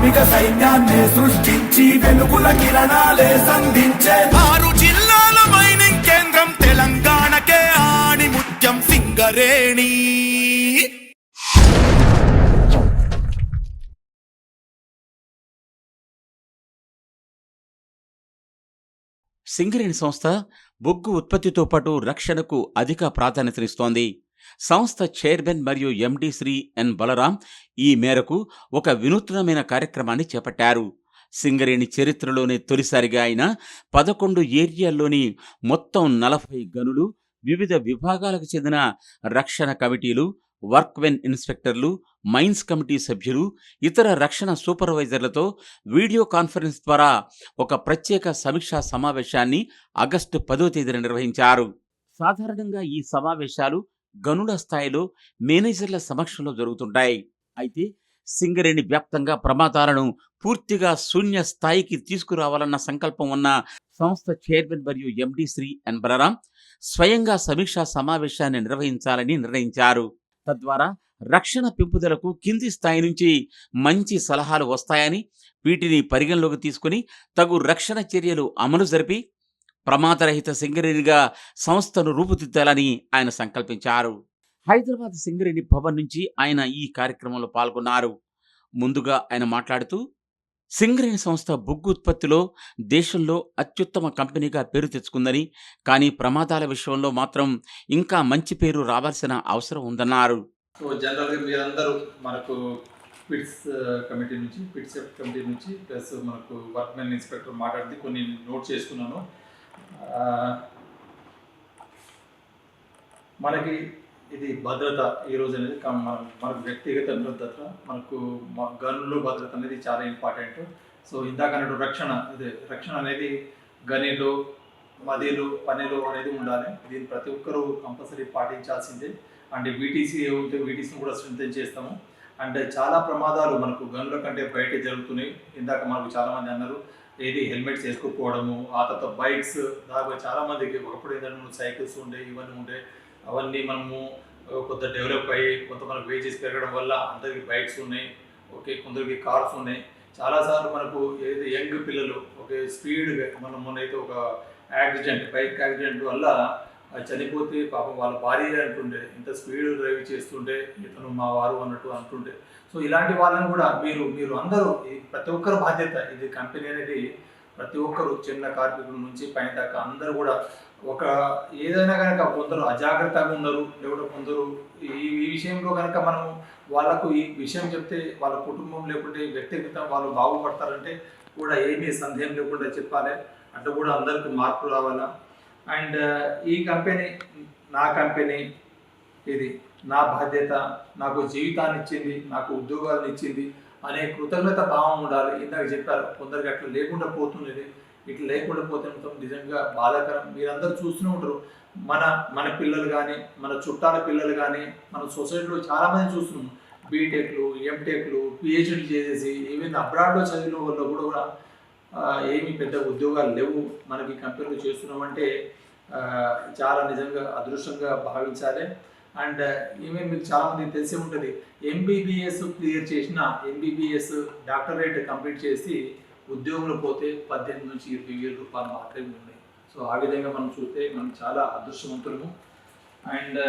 కార్మిక సైన్యాన్ని సృష్టించి వెలుగుల కిరణాలే సంధించే. ఆరు జిల్లాల మైనింగ్ కేంద్రం తెలంగాణకే ఆణి ముత్యం సింగరేణి. సింగరేణి సంస్థ బొగ్గు ఉత్పత్తితో పాటు రక్షణకు అధిక ప్రాధాన్యతనిస్తోంది. సంస్థ చైర్మన్ మరియు ఎండి శ్రీ ఎన్ బలరాం ఈ మేరకు ఒక వినూత్నమైన కార్యక్రమాన్ని చేపట్టారు. సింగరేణి చరిత్రలోనే తొలిసారిగా ఆయన పదకొండు ఏరియాల్లోని మొత్తం నలభై గనులు వివిధ విభాగాలకు చెందిన రక్షణ కమిటీలు వర్క్వెన్ ఇన్స్పెక్టర్లు మైన్స్ కమిటీ సభ్యులు ఇతర రక్షణ సూపర్వైజర్లతో వీడియో కాన్ఫరెన్స్ ద్వారా ఒక ప్రత్యేక సమీక్షా సమావేశాన్ని ఆగస్టు పదో తేదీన నిర్వహించారు. సాధారణంగా ఈ సమావేశాలు గనుల స్థాయిలో మేనేజర్ల సమక్షంలో జరుగుతుంటాయి. అయితే సింగరేణి వ్యాప్తంగా ప్రమాదాలను పూర్తిగా శూన్య స్థాయికి తీసుకురావాలన్న సంకల్పం ఉన్న సంస్థ చైర్మన్ మరియు ఎండి శ్రీ ఎన్. బలరాం స్వయంగా సమీక్షా సమావేశాన్ని నిర్వహించాలని నిర్ణయించారు. తద్వారా రక్షణ పెంపుదలకు కింది స్థాయి నుంచి మంచి సలహాలు వస్తాయని వీటిని పరిగణలోకి తీసుకుని తగు రక్షణ చర్యలు అమలు జరిపి ప్రమాదరహిత సింగరేణిగా సంస్థను రూపుదిద్దాలని ఆయన సంకల్పించారు. హైదరాబాద్ సింగరేణి భవన్ నుంచి ఆయన ఈ కార్యక్రమంలో పాల్గొన్నారు. ముందుగా ఆయన మాట్లాడుతూ సింగరేణి సంస్థ బొగ్గు ఉత్పత్తిలో దేశంలో అత్యుత్తమ కంపెనీగా పేరు తెచ్చుకుందని కానీ ప్రమాదాల విషయంలో మాత్రం ఇంకా మంచి పేరు రావాల్సిన అవసరం ఉందన్నారు. సో జనరల్గా మీరందరూ మనకు పిట్స్ కమిటీ నుంచి పిట్స్ కమిటీ నుంచి ప్లస్ మనకు వర్క్మెన్ ఇన్స్పెక్టర్ మాట్లాడితే కొన్ని నోట్ చేసుకున్నాను. మనకి ఇది భద్రత ఈ రోజు అనేది కం- మన మనకు వ్యక్తిగత భద్రత మనకు మ- గనుల్లో భద్రత అనేది చాలా ఇంపార్టెంట్. సో ఇందాక అన్నట్టు రక్షణ ఇది రక్షణ అనేది గనిలు మదిలు పనిలు అనేది ఉండాలి. దీన్ని ప్రతి ఒక్కరూ కంపల్సరీ పాటించాల్సిందే. అండ్ వీటీసీ ఉంటే వీటీసీని కూడా స్ట్రెంగ్ చేస్తాము. అండ్ చాలా ప్రమాదాలు మనకు గనుల కంటే బయట జరుగుతున్నాయి. ఇందాక మనకు చాలామంది అన్నారు ఏది హెల్మెట్స్ వేసుకోకపోవడము ఆ తర్వాత బైక్స్ దాదాపు చాలా మందికి ఒకప్పుడు ఏంటంటే సైకిల్స్ ఉండే ఇవన్నీ ఉండే అవన్నీ మనము కొంత డెవలప్ అయ్యి కొంత మనకు వేజెస్ పెరగడం వల్ల అందరికి బైక్స్ ఉన్నాయి ఓకే కొందరికి కార్స్ ఉన్నాయి. చాలాసార్లు మనకు ఏదైతే యంగ్ పిల్లలు ఓకే స్పీడ్గా మనం మొన్నైతే ఒక యాక్సిడెంట్ బైక్ యాక్సిడెంట్ వల్ల చనిపోతే పాపం వాళ్ళ భార్య అంటుండే ఇంత స్పీడ్ డ్రైవ్ చేస్తుంటే ఇతను మా వారు అన్నట్టు అంటుండే. సో ఇలాంటి వాళ్ళని కూడా మీరు మీరు అందరూ ఈ ప్రతి ఒక్కరు బాధ్యత ఇది కంపెనీ అనేది ప్రతి ఒక్కరు చిన్న కార్మికుల నుంచి పైన దాకా అందరూ కూడా ఒక ఏదైనా కనుక కొందరు అజాగ్రత్తగా ఉన్నారు లేకుంటే కొందరు ఈ ఈ విషయంలో కనుక మనం వాళ్ళకు ఈ విషయం చెప్తే వాళ్ళ కుటుంబం లేకుంటే వ్యక్తిగతం వాళ్ళు బాగుపడతారంటే కూడా ఏమీ సందేహం లేకుండా చెప్పాలి. అంటే కూడా అందరికి మార్పు రావాలా? అండ్ ఈ కంపెనీ నా కంపెనీ ఇది నా బాధ్యత నాకు జీవితాన్ని ఇచ్చింది నాకు ఉద్యోగాలను ఇచ్చింది అనే కృతజ్ఞత భావం ఉండాలి. ఇందాక చెప్పారు కొందరికి అట్లా లేకుండా పోతున్నది. ఇట్లా లేకుండా పోతే మొత్తం నిజంగా బాధాకరం. మీరందరూ చూస్తూనే ఉంటారు. మన మన పిల్లలు కానీ మన చుట్టాల పిల్లలు కానీ మన సొసైటీలో చాలామంది చూస్తున్నాం. బీటెక్లు ఎంటెక్లు పిహెచ్డి చేసేసి ఈవెన్ అబ్రాడ్లో చదివిన వాళ్ళు కూడా కూడా ఏమీ పెద్ద ఉద్యోగాలు లేవు. మనకి కంపెనీలు చేస్తున్నామంటే చాలా నిజంగా అదృష్టంగా భావించాలి. అండ్ ఈవెన్ మీకు చాలామంది తెలిసే ఉంటుంది ఎంబీబీఎస్ క్లియర్ చేసిన ఎంబీబీఎస్ డాక్టరేట్ కంప్లీట్ చేసి ఉద్యోగులు పోతే పద్దెనిమిది నుంచి ఇరవై వేల రూపాయలు మాత్రమే ఉన్నాయి. సో ఆ విధంగా మనం చూస్తే మనం చాలా అదృష్టవంతులము. అండ్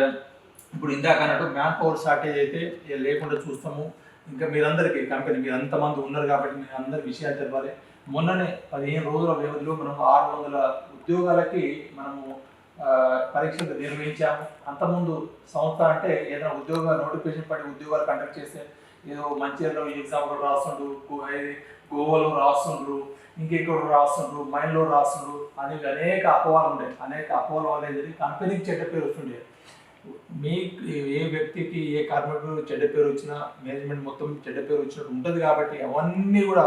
ఇప్పుడు ఇందాక అన్నట్టు మ్యాన్ పవర్ షార్టేజ్ అయితే లేకుండా చూస్తాము. ఇంకా మీరందరికీ కంపెనీ మీరు అంతమంది ఉన్నారు కాబట్టి మీరు అందరి విషయాలు తెలవాలి. మొన్ననే పదిహేను రోజుల వ్యవధిలో మనం ఆరు వందల ఉద్యోగాలకి మనము పరీక్షలు నిర్వహించాము. అంతకుముందు సంస్థ అంటే ఏదైనా ఉద్యోగ నోటిఫికేషన్ పడి ఉద్యోగాలు కండక్ట్ చేస్తే ఏదో మంచిర్యాలలో ఎగ్జామ్లో రాస్తుండ్రు గోవాలో రాస్తుండ్రు ఇంకెక్కడ రాస్తుండ్రు మైండ్లో రాస్తుండ్రు అని అనేక అపవాలు ఉండే అనేక అపవాలు వల్ల ఏంటంటే కంపెనీకి చెడ్డ పేరు వస్తుండే. మీ ఏ వ్యక్తికి ఏ కార్మికుడు చెడ్డ పేరు వచ్చినా మేనేజ్మెంట్ మొత్తం చెడ్డ పేరు వచ్చినట్టు ఉంటుంది కాబట్టి అవన్నీ కూడా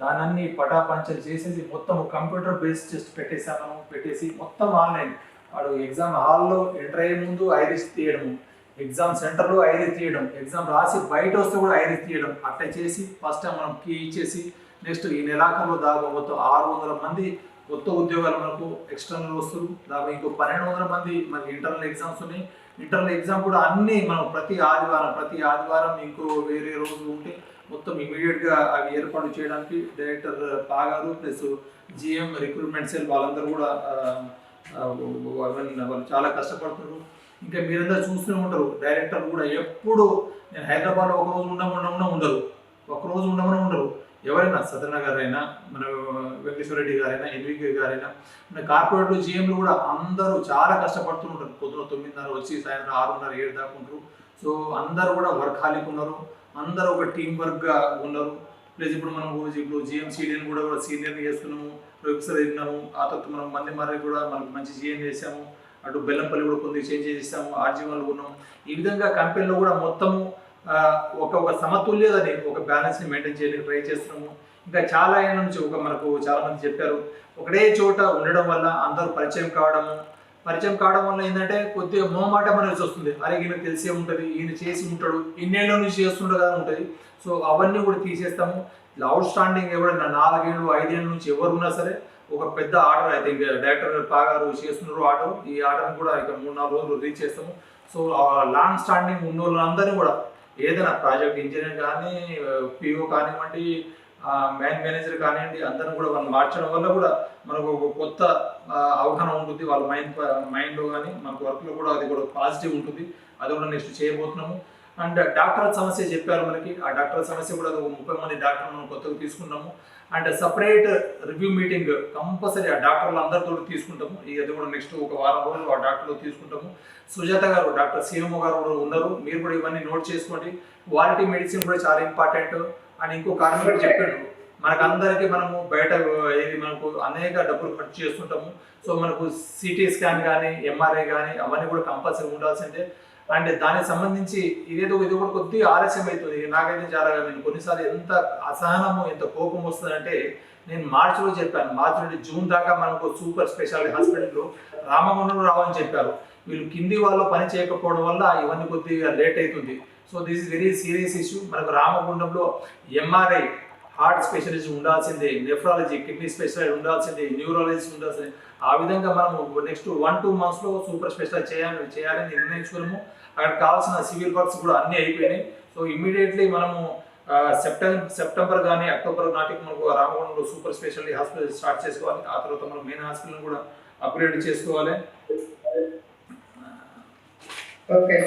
దానన్నీ పటాపంచలు చేసేసి మొత్తం కంప్యూటర్ బేస్డ్ టెస్ట్ పెట్టేసాము పెట్టేసి మొత్తం ఆన్లైన్. వాడు ఎగ్జామ్ హాల్లో ఎంటర్ అయ్యే ముందు ఐరిస్ తీయడము ఎగ్జామ్ సెంటర్లో ఐరిస్ తీయడం ఎగ్జామ్ రాసి బయట వస్తే కూడా ఐరిస్ తీయడం అట్లా చేసి ఫస్ట్ టైం మనం కీ ఇచ్చేసి నెక్స్ట్ ఈ నెలాఖరులో దాకా మొత్తం ఆరు వందల మంది కొత్త ఉద్యోగాలు మనకు ఎక్స్టర్నల్ వస్తువులు దాకా ఇంకో పన్నెండు వందల మంది మనకి ఇంటర్నల్ ఎగ్జామ్స్ ఉన్నాయి. ఇంటర్నల్ ఎగ్జామ్ కూడా అన్నీ మనం ప్రతి ఆదివారం ప్రతి ఆదివారం ఇంకో వేరే రోజు ఉంటే మొత్తం ఇమీడియట్గా అవి ఏర్పాటు చేయడానికి డైరెక్టర్ uh, పాగారు ప్లస్ జిఎం రిక్రూట్మెంట్ సెల్ వాళ్ళందరూ కూడా uh, uh, వాళ్ళు చాలా కష్టపడుతున్నారు. ఇంకా మీరందరూ చూస్తూనే ఉంటారు డైరెక్టర్ కూడా ఎప్పుడు నేను హైదరాబాద్లో ఒక రోజు ఉండమన్నా ఉండరు. ఒక రోజు ఉండమని ఉండరు. ఎవరైనా సత్యన గారైనా మన వెంకటేశ్వర రెడ్డి గారైనా ఎన్వికే గారైనా మన కార్పొరేట్లు జిఎంలు కూడా అందరూ చాలా కష్టపడుతుంటారు పొద్దున తొమ్మిదిన్నర వచ్చి సాయంత్రం ఆరున్నర ఏడు దాకా ఉంటారు. సో అందరూ కూడా వర్కాలిక్ ఉన్నారు. అందరూ ఒక టీం వర్క్గా ఉన్నారు ప్లస్ ఇప్పుడు మనం ఇప్పుడు జిఎంసీడీని కూడా సీనియర్ చేస్తున్నాము ప్రొఫెసర్ తిన్నాము ఆ తర్వాత మనం మంది మరి కూడా మనకు మంచి జిఎం చేసాము అటు బెల్లంపల్లి కూడా కొద్దిగా చేంజ్ చేసాము ఆర్జీవన్లు ఉన్నాము ఈ విధంగా కంపెనీలో కూడా మొత్తము ఒక ఒక సమతుల్యతని ఒక బ్యాలెన్స్ని మెయింటైన్ చేయడానికి ట్రై చేస్తున్నాము. ఇంకా చాలా అయిన నుంచి ఒక మనకు చాలామంది చెప్పారు ఒకటే చోట ఉండడం వల్ల అందరూ పరిచయం కావడము పరిచయం కావడం వల్ల ఏంటంటే కొద్దిగా మోమాటం అనేది వస్తుంది. అరే ఈయన తెలిసే ఉంటుంది ఈయన చేసి ఉంటాడు ఇన్నేళ్ళ నుంచి చేస్తుండే కదా ఉంటుంది. సో అవన్నీ కూడా తీసేస్తాము. అవుట్ స్టాండింగ్ ఎవరైనా నాలుగేళ్ళు ఐదేళ్ళ నుంచి ఎవరు ఉన్నా సరే ఒక పెద్ద ఆర్డర్ అయితే థింక్ డైరెక్టర్ పాగారు చేస్తున్నారు ఆర్డర్. ఈ ఆర్డర్ని కూడా ఇక మూడు నాలుగు రోజులు రీచ్ చేస్తాము. సో లాంగ్ స్టాండింగ్ ఉన్న వాళ్ళందరినీ కూడా ఏదైనా ప్రాజెక్ట్ ఇంజనీర్ కానీ పిఓ కానివ్వండి మ్యాన్ మేనేజర్ కానివ్వండి అందరిని కూడా మనం మార్చడం వల్ల కూడా మనకు ఒక కొత్త అవగాహన ఉంటుంది వాళ్ళ మైండ్ మైండ్లో కానీ మనకు వర్క్లో కూడా అది కూడా పాజిటివ్ ఉంటుంది. అది కూడా నెక్స్ట్ చేయబోతున్నాము. అండ్ డాక్టర్ సమస్య చెప్పారు మనకి. ఆ డాక్టర్ సమస్య కూడా ఒక ముప్పై మంది డాక్టర్ మనం కొత్తగా తీసుకున్నాము. And separate review meeting compulsory ఆ డాక్టర్లు అందరితో తీసుకుంటాము. అది కూడా నెక్స్ట్ ఒక వారం రోజులు ఆ డాక్టర్లు తీసుకుంటాము. సుజాత గారు డాక్టర్ సీఎంఓ గారు కూడా ఉన్నారు. మీరు కూడా ఇవన్నీ నోట్ చేసుకోండి. క్వాలిటీ మెడిసిన్ కూడా చాలా ఇంపార్టెంట్ అండ్ ఇంకో కారణం కూడా చెప్పాడు. మనకు అందరికీ మనము బయట ఏది మనకు అనేక డబ్బులు ఖర్చు చేస్తుంటాము. సో మనకు సిటీ స్కాన్ కానీ ఎంఆర్ఐ కానీ అవన్నీ కూడా కంపల్సరీ ఉండాల్సిందే. అండ్ దానికి సంబంధించి ఇదేదో ఇది కూడా కొద్దిగా ఆలస్యం అవుతుంది. నాకైతే చాలా నేను కొన్నిసార్లు ఎంత అసహనము ఎంత కోపం వస్తుందంటే నేను మార్చిలో చెప్పాను. మార్చి నుండి జూన్ దాకా మనకు సూపర్ స్పెషాలిటీ హాస్పిటల్లో రామగుండంలో రావని చెప్పారు. వీళ్ళు కింది వాళ్ళు పని చేయకపోవడం వల్ల ఇవన్నీ కొద్దిగా లేట్ అవుతుంది. So this is very serious issue. మనకు రామగుండంలో ఎంఆర్ఐ హార్ట్ స్పెషలిస్ట్ ఉండాల్సిందే నెఫ్రాలజీ కిడ్నీ స్పెషలిస్ట్ ఉండాల్సిందే న్యూరాలజిస్ట్ ఉండాల్సిందే. ఆ విధంగా మనము నెక్స్ట్ వన్ టూ మంత్స్లో సూపర్ స్పెషలిస్ట్ చేయాలి చేయాలని నిర్ణయించుకున్నాము. అక్కడ కావాల్సిన సివిల్ వర్క్స్ కూడా అన్నీ అయిపోయినాయి. సో ఇమీడియట్లీ మనము సెప్టెంబర్ సెప్టెంబర్ కానీ అక్టోబర్ నాటికి మనకు రామగుండంలో సూపర్ స్పెషాలిటీ హాస్పిటల్ స్టార్ట్ చేసుకోవాలి. ఆ తర్వాత మనం మెయిన్ హాస్పిటల్ కూడా అప్గ్రేడ్ చేసుకోవాలి. ఓకే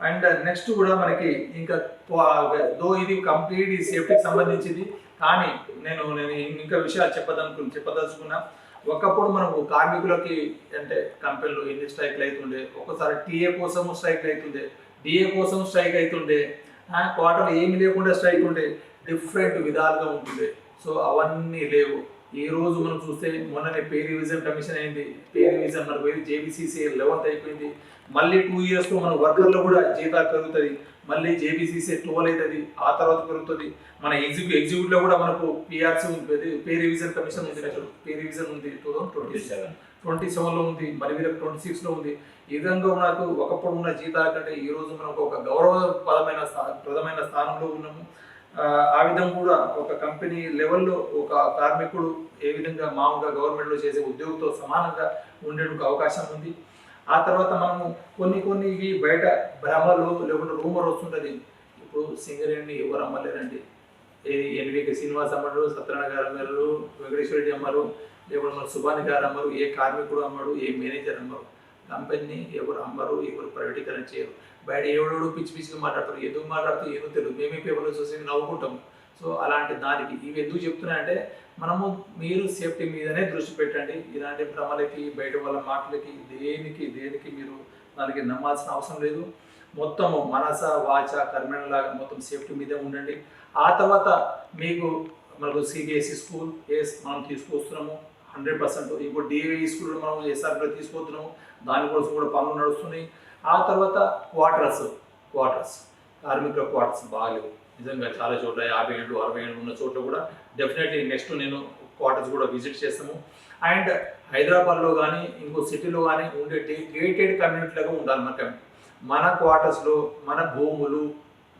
అండ్ నెక్స్ట్ కూడా మనకి ఇంకా దో ఇది కంప్లీట్ ఈ సేఫ్టీకి సంబంధించింది. కానీ నేను నేను ఇంకా విషయాలు చెప్పదనుకు చెప్పదలుచుకున్నా. ఒకప్పుడు మనకు కార్మికులకి అంటే కంపెనీలు ఎన్ని స్ట్రైక్లు అవుతుండే ఒకసారి టీఏ కోసం స్ట్రైక్ అవుతుండే డిఏ కోసం స్ట్రైక్ అవుతుండే క్వార్టర్ ఏమి లేకుండా స్ట్రైక్ ఉండే. డిఫరెంట్ విధాలుగా ఉంటుండే. సో అవన్నీ లేవు. ఈ రోజు మనం చూస్తే మొన్ననే పే రివిజన్ కమిషన్ అయింది. పే రివిజన్ మనకు పోయి జేబీసీసీ లెవెన్త్ అయిపోయింది. మళ్ళీ టూ ఇయర్స్లో మన వర్కర్లు కూడా జీతాలు పెరుగుతుంది. మళ్ళీ జేబీసీసీ ట్వెల్వ్ అవుతుంది ఆ తర్వాత పెరుగుతుంది. మన ఎగ్జిక్యూ ఎగ్జిక్యూటివ్లో కూడా మనకు పిఆర్సీ ఉంది పే రివిజన్ కమిషన్ ఉంది. పే రివిజన్ ఉంది. Two thousand twenty seven twenty సెవెన్లో ఉంది. మరి వీళ్ళకి ట్వంటీ సిక్స్లో ఉంది. ఈ విధంగా మనకు ఒకప్పుడు ఉన్న జీతాల కంటే ఈ రోజు మనకు ఒక గౌరవపదమైన స్థా ప్రదమైన స్థానంలో ఉన్నాము. ఆ, ఆ విధంగా కూడా ఒక కంపెనీ లెవెల్లో ఒక కార్మికుడు ఏ విధంగా మామూలుగా గవర్నమెంట్లో చేసే ఉద్యోగితో సమానంగా ఉండేందుకు అవకాశం ఉంది. ఆ తర్వాత మనము కొన్ని కొన్ని ఇవి బయట భ్రమలు లేకుంటే రూమర్ వస్తుంటుంది. ఇప్పుడు సింగరేణి ఎవరు అమ్మలేరండి. ఏ ఎన్వికే శ్రీనివాస్ అమ్మడు సత్యనారాయణ గారు అమ్మారు వెంకటేశ్వర రెడ్డి అమ్మారు లేకుంటే మన సుభాని గారు అమ్మరు ఏ కార్మికుడు అమ్మడు ఏ మేనేజర్ అమ్మరు. కంపెనీని ఎవరు అమ్మరు ఎవరు ప్రైవేటీకరణ చేయరు. బయట ఎవడెవడు పిచ్చి పిచ్చిగా మాట్లాడతారు ఎందుకు మాట్లాడుతూ ఏదో తెలియదు. మేమే పేపర్లో చూసి నవ్వుకుంటాము. సో అలాంటి దానికి ఇవి ఎందుకు చెప్తున్నా అంటే మనము మీరు సేఫ్టీ మీదనే దృష్టి పెట్టండి. ఇలాంటి భ్రమలకి బయట వాళ్ళ మాటలకి దేనికి దేనికి మీరు దానికి నమ్మాల్సిన అవసరం లేదు. మొత్తము మనస వాచ కర్మలాగా మొత్తం సేఫ్టీ మీదే ఉండండి. ఆ తర్వాత మీకు మనకు సిబిఎస్ఈ స్కూల్ ఏస్ మనం తీసుకొస్తున్నాము. Hundred percent. ఇప్పుడు డిఏవి స్కూల్ మనం ఎస్ఆర్లో తీసుకొస్తున్నాము. దానికోసం కూడా పనులు నడుస్తున్నాయి. ఆ తర్వాత క్వార్టర్స్ క్వార్టర్స్. కార్మికుల క్వార్టర్స్ బాగాలేవు నిజంగా చాలా చోట్ల యాభై ఏళ్ళు అరవై ఏళ్ళు ఉన్న చోట్ల కూడా డెఫినెట్లీ నెక్స్ట్ నేను క్వార్టర్స్ కూడా విజిట్ చేస్తాము. అండ్ హైదరాబాద్లో కానీ ఇంకో సిటీలో కానీ ఉండే గేటెడ్ కమ్యూనిటీలుగా ఉండాలి మనకి మన క్వార్టర్స్లో మన భూములు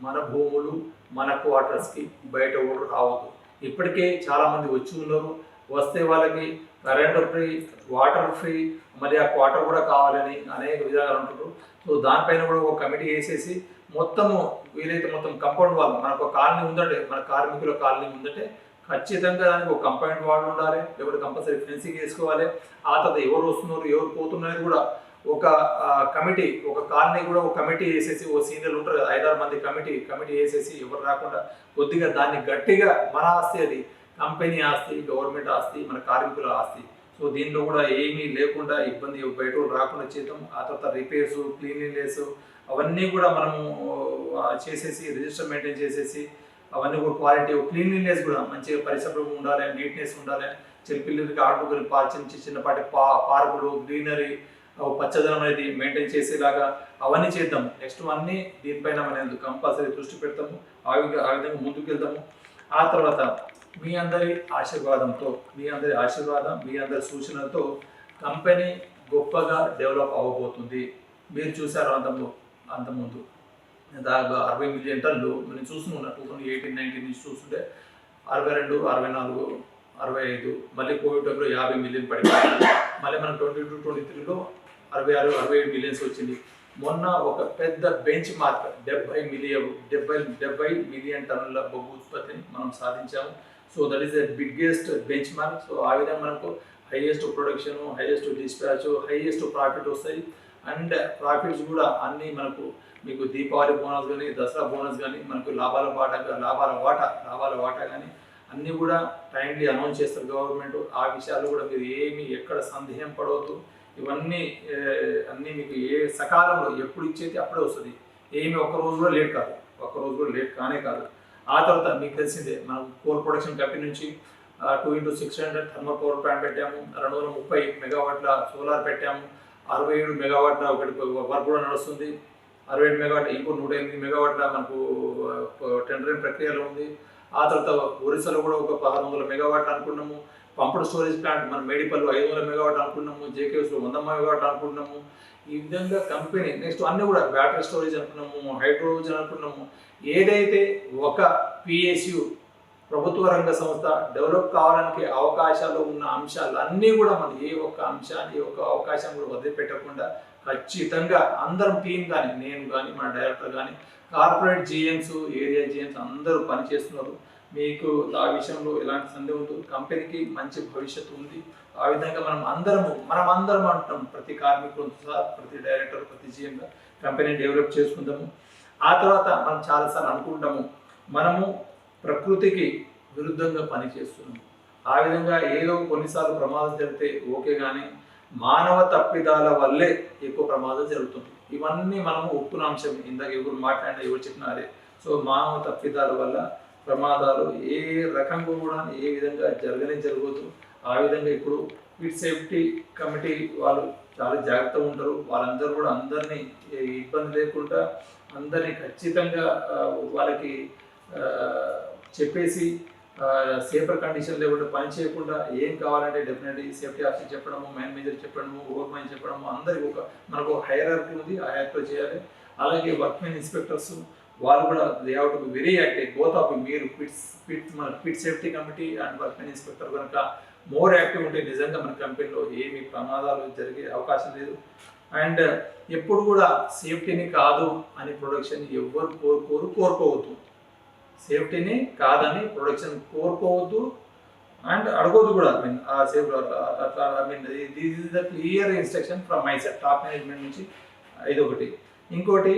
మన భూములు మన క్వార్టర్స్కి బయట కూడా రావద్దు. ఇప్పటికే చాలామంది వచ్చి ఉన్నారు. వస్తే వాళ్ళకి కరెంట్ ఫ్రీ వాటర్ ఫ్రీ మరి ఆ క్వార్టర్ కూడా కావాలని అనేక విధాలు అంటున్నారు. సో దానిపైన కూడా ఒక కమిటీ వేసేసి మొత్తము వీలైతే మొత్తం కంపౌండ్ వాల్ మనకు ఒక కాలనీ ఉందంటే మన కార్మికుల కాలనీ ఉందంటే ఖచ్చితంగా దానికి ఒక కంపౌండ్ వాల్ ఉండాలి ఎవరు కంపల్సరీ ఫెన్సింగ్ వేసుకోవాలి. ఆ తర్వాత ఎవరు వస్తున్నారు ఎవరు పోతున్నారు కూడా ఒక కమిటీ ఒక కాలనీ కూడా ఒక కమిటీ వేసేసి ఓ సీనియర్లు ఉంటారు కదా ఐదారు మంది కమిటీ కమిటీ వేసేసి ఎవరు రాకుండా కొద్దిగా దాన్ని గట్టిగా మన ఆస్తి అది. కంపెనీ ఆస్తి గవర్నమెంట్ ఆస్తి మన కార్మికుల ఆస్తి. సో దీనిలో కూడా ఏమీ లేకుండా ఇబ్బంది బయట రాకుండా చేద్దాం. ఆ తర్వాత రిపేర్స్ క్లీనింగ్నెస్ అవన్నీ కూడా మనము చేసేసి రిజిస్టర్ మెయింటైన్ చేసేసి అవన్నీ కూడా క్వాలిటీ క్లీన్లీనెస్ కూడా మంచిగా పరిశుభ్రంగా ఉండాలి నీట్నెస్ ఉండాలి. చిన్నపిల్లలకి ఆడుకుని పా చిన్న చిన్న- చిన్నపాటి పా పార్కులు గ్రీనరీ పచ్చదనం అనేది మెయింటైన్ చేసేలాగా అవన్నీ చేద్దాం. నెక్స్ట్ అన్నీ దీనిపైన మనం కంపల్సరీ దృష్టి పెడతాము ఆ విధంగా ఆ విధంగా ముందుకు వెళ్తాము. ఆ తర్వాత మీ అందరి ఆశీర్వాదంతో మీ అందరి ఆశీర్వాదం మీ అందరి సూచనలతో కంపెనీ గొప్పగా డెవలప్ అవ్వబోతుంది మీరు చూసారు అంతము అంతకుముందు దాదాపు అరవై మిలియన్ టన్నులు మనం చూస్తున్నాం టూ థౌసండ్ ఎయిటీన్ నైన్టీన్ నుంచి చూస్తుంటే అరవై రెండు అరవై నాలుగు అరవై ఐదు మళ్ళీ కోవిడ్ టైంలో యాభై మిలియన్ పడిపోయింది మళ్ళీ మనం ట్వంటీ టూ ట్వంటీ త్రీలో అరవై ఆరు అరవై ఏడు మిలియన్స్ వచ్చింది. మొన్న ఒక పెద్ద బెంచ్ మార్క్ డెబ్బై మిలియన్ డెబ్బై డెబ్బై మిలియన్ టన్నుల బొగ్గు ఉత్పత్తిని మనం సాధించాము. So that is the biggest benchmark so ఆ విధంగా మనకు highest production highest dispatch highest profit వస్తాయి. అండ్ ప్రాఫిట్స్ కూడా అన్నీ మనకు మీకు దీపావళి బోనస్ కానీ దసరా బోనస్ కానీ మనకు లాభాల వాటా లాభాల వాటా లాభాల వాటా కానీ అన్నీ కూడా టైంలీ అనౌన్స్ చేస్తారు గవర్నమెంట్. ఆ విషయాలు కూడా మీరు ఏమి ఎక్కడ సందేహం పడవద్దు. ఇవన్నీ అన్నీ మీకు ఏ సకాలంలో ఎప్పుడు ఇచ్చేది అప్పుడే వస్తుంది. ఏమి ఒక్క రోజు కూడా లేట్ కాదు. ఒక్క రోజు కూడా లేట్ కానే కాదు. ఆ తర్వాత మీకు తెలిసిందే మనం కోల్ ప్రొడక్షన్ కంపెనీ నుంచి two into six hundred thermal power plant పెట్టాము. రెండు వందల ముప్పై మెగావాట్ల సోలార్ పెట్టాము. అరవై ఏడు మెగావాట్ల ఒకటి వర్క్ కూడా నడుస్తుంది. అరవై ఏడు మెగావాట్ ఇంకో నూట ఎనిమిది మెగావాట్ల మనకు టెండరింగ్ ప్రక్రియలో ఉంది. ఆ తర్వాత ఒరిస్సాలో కూడా ఒక పదహారు వందల మెగావాట్లు అనుకున్నాము. పంపుడు స్టోరేజ్ ప్లాంట్ మన మేడిపల్లి ఐదు వందల మెగావాట్ అనుకున్నాము. జేకేఎస్లో వంద మెగావాట్ అనుకున్నాము. ఈ విధంగా కంపెనీ నెక్స్ట్ అన్నీ కూడా బ్యాటరీ స్టోరేజ్ అనుకున్నాము హైడ్రోజన్ అనుకున్నాము. ఏదైతే ఒక పిఎస్యు ప్రభుత్వ రంగ సంస్థ డెవలప్ కావడానికి అవకాశాలు ఉన్న అంశాలు అన్నీ కూడా మనం ఏ ఒక్క అంశాన్ని ఏ ఒక్క అవకాశం కూడా వదిలిపెట్టకుండా ఖచ్చితంగా అందరం టీం కానీ నేను కానీ మన డైరెక్టర్ కానీ కార్పొరేట్ జిఎంస్ ఏరియా జిఎంస్ అందరూ పనిచేస్తున్నారు. మీకు ఆ విషయంలో ఎలాంటి సందేహం ఉండదు కంపెనీకి మంచి భవిష్యత్తు ఉంది. ఆ విధంగా మనం అందరము మనం అందరం అంటాం ప్రతి కార్మికులు ప్రతి డైరెక్టర్ ప్రతి జిఎంగా కంపెనీ డెవలప్ చేసుకుందాము. ఆ తర్వాత మనం చాలాసార్లు అనుకుంటాము మనము ప్రకృతికి విరుద్ధంగా పనిచేస్తున్నాము. ఆ విధంగా ఏదో కొన్నిసార్లు ప్రమాదం జరిగితే ఓకే కానీ మానవ తప్పిదాల వల్లే ఎక్కువ ప్రమాదం జరుగుతుంది. ఇవన్నీ మనము ఒప్పుకున్న అంశం ఇందాక ఎవరు మాట్లాడినా ఎవరు చెప్పినా అదే. సో మానవ తప్పిదాల వల్ల ప్రమాదాలు ఏ రకంగా కూడా ఏ విధంగా జరగనే జరగదు. ఆ విధంగా ఇప్పుడు ఫిట్ సేఫ్టీ కమిటీ వాళ్ళు చాలా జాగ్రత్తగా ఉంటారు. వాళ్ళందరూ కూడా అందరినీ ఇబ్బంది లేకుండా అందరినీ ఖచ్చితంగా వాళ్ళకి చెప్పేసి సేఫర్ కండిషన్ లేకుండా పని చేయకుండా ఏం కావాలంటే డెఫినెట్లీ సేఫ్టీ ఆఫీసర్ చెప్పడము మేనేజర్ చెప్పడము ఓవర్ మైన్ చెప్పడము అందరికి ఒక మనకు హైరార్కీ ఉంది ఆ యాప్లో చేయాలి. అలాగే వర్క్మెన్ ఇన్స్పెక్టర్స్ వాళ్ళు కూడా they ought to very active both of మీరు ఫిట్స్ ఫిట్ మన pit safety committee and workmen inspector కనుక మోర్ యాక్టివ్ ఉంటే నిజంగా మన కంపెనీలో ఏమి ప్రమాదాలు జరిగే అవకాశం లేదు. అండ్ ఎప్పుడు కూడా సేఫ్టీని కాదు అని ప్రొడక్షన్ ఎవరు కోరుకోరు కోరుకోవద్దు. సేఫ్టీని కాదని ప్రొడక్షన్ కోరుకోవద్దు అండ్ అడగొద్దు కూడా ఐ మీన్ ఆ సేఫ్ అట్లా I mean this is the clear instruction from my set top management నుంచి ఇది ఒకటి ఇంకోటి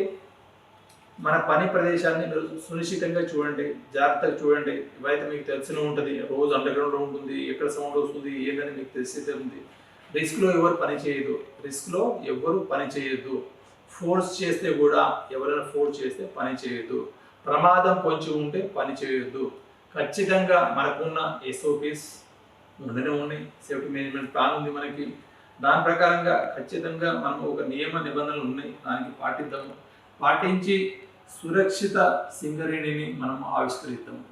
మన పని ప్రదేశాన్ని మీరు సునిశ్చితంగా చూడండి జాగ్రత్తగా చూడండి. ఇవైతే మీకు తెలిసిన ఉంటుంది రోజు అండర్గ్రౌండ్లో ఉంటుంది ఎక్కడ సౌండ్ వస్తుంది ఏందని మీకు తెలిసి ఉంది రిస్క్లో ఎవరు పని చేయదు రిస్క్లో ఎవరు పని చేయొద్దు ఫోర్స్ చేస్తే కూడా ఎవరైనా ఫోర్స్ చేస్తే పని చేయొద్దు ప్రమాదం పొంచి ఉంటే పని చేయొద్దు. ఖచ్చితంగా మనకున్న ఎస్ఓపిస్ ఉండనే ఉన్నాయి. సేఫ్టీ మేనేజ్మెంట్ ప్లాన్ ఉంది మనకి. దాని ప్రకారంగా ఖచ్చితంగా మనం ఒక నియమ నిబంధనలు ఉన్నాయి. దానికి పాటిద్దాము. పాటించి సురక్షిత సింగరేణిని మనం ఆవిష్కరిద్దాము.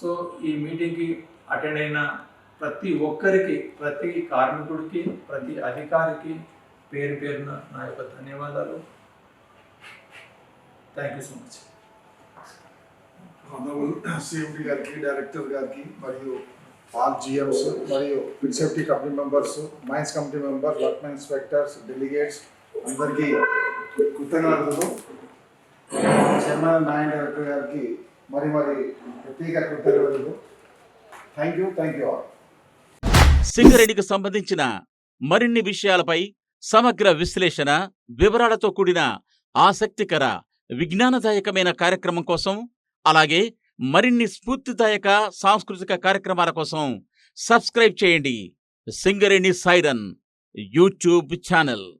సో ఈ మీటింగ్కి అటెండ్ అయిన ప్రతి ఒక్కరికి ప్రతి కార్మికుడికి ప్రతి అధికారికి పేరు పేరున నా యొక్క ధన్యవాదాలు. Thank you so much honourable CMD గారికి డైరెక్టర్ గారికి మరియు ఆల్ జిఎంస్ మరియు food safety committee members mines committee members workmen inspectors delegates అందరికీ కృతజ్ఞతలు. చైర్మన్ నాయన్ డైరెక్టర్ గారికి మరి మరి ప్రత్యేక కృతజ్ఞతలు. Thank you thank you all సింగరేణికి సంబంధించిన మరిన్ని విషయాలపై సమగ్ర విశ్లేషణ వివరాలతో కూడిన ఆసక్తికర విజ్ఞానదాయకమైన కార్యక్రమం కోసం అలాగే మరిన్ని స్ఫూర్తిదాయక సాంస్కృతిక కార్యక్రమాల కోసం సబ్స్క్రైబ్ చేయండి. Singareni siren YouTube channel.